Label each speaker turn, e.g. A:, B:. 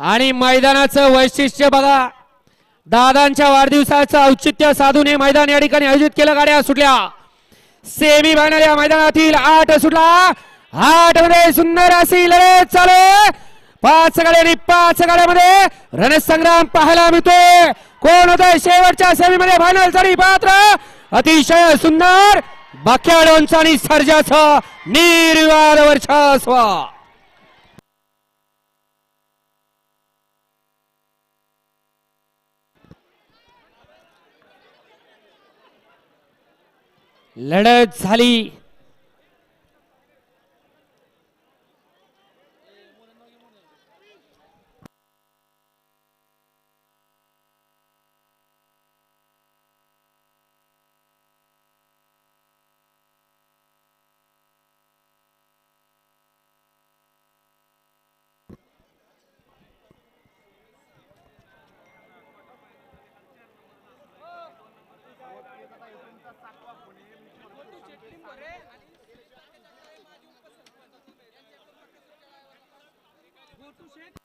A: आणि मैदानाचं वैशिष्ट्य बघा. दादांच्या वाढदिवसाचं औचित्य साधून हे मैदान या ठिकाणी आयोजित केलं. गाड्या सुटल्या. सेमी फायनल या मैदानातील आठ सुटला. आठमध्ये सुंदर अशी लढत चालू. पाच गाड्या आणि पाच गाड्यामध्ये रणसंग्राम पाहायला मिळतोय. कोण होत शेवटच्या सेमीमध्ये फायनलसाठी पात्र. अतिशय सुंदर. बाक्याडोंचा आणि सर्जाचा निर्वाद वर्चस्व. लढत झाली. korktum sen. Şey-